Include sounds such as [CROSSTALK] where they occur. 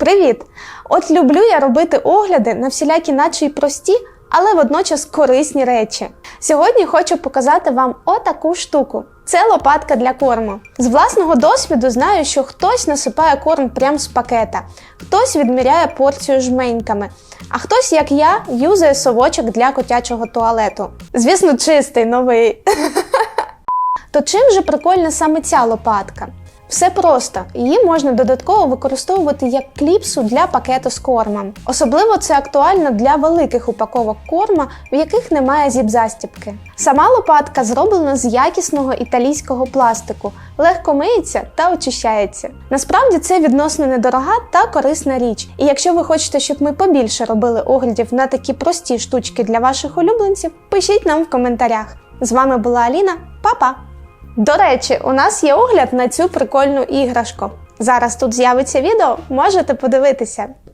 Привіт! От люблю я робити огляди на всілякі наче й прості, але водночас корисні речі. Сьогодні хочу показати вам отаку штуку. Це лопатка для корму. З власного досвіду знаю, що хтось насипає корм прямо з пакета, хтось відміряє порцію жменьками, а хтось, як я, юзає совочок для котячого туалету. Звісно, чистий новий. [LAUGHS] То чим же прикольна саме ця лопатка? Все просто, її можна додатково використовувати як кліпсу для пакету з кормом. Особливо це актуально для великих упаковок корма, в яких немає зіп-застібки. Сама лопатка зроблена з якісного італійського пластику, легко миється та очищається. Насправді це відносно недорога та корисна річ. І якщо ви хочете, щоб ми побільше робили оглядів на такі прості штучки для ваших улюбленців, пишіть нам в коментарях. З вами була Аліна, Па-па! До речі, у нас є огляд на цю прикольну іграшку. Зараз тут з'явиться відео, можете подивитися.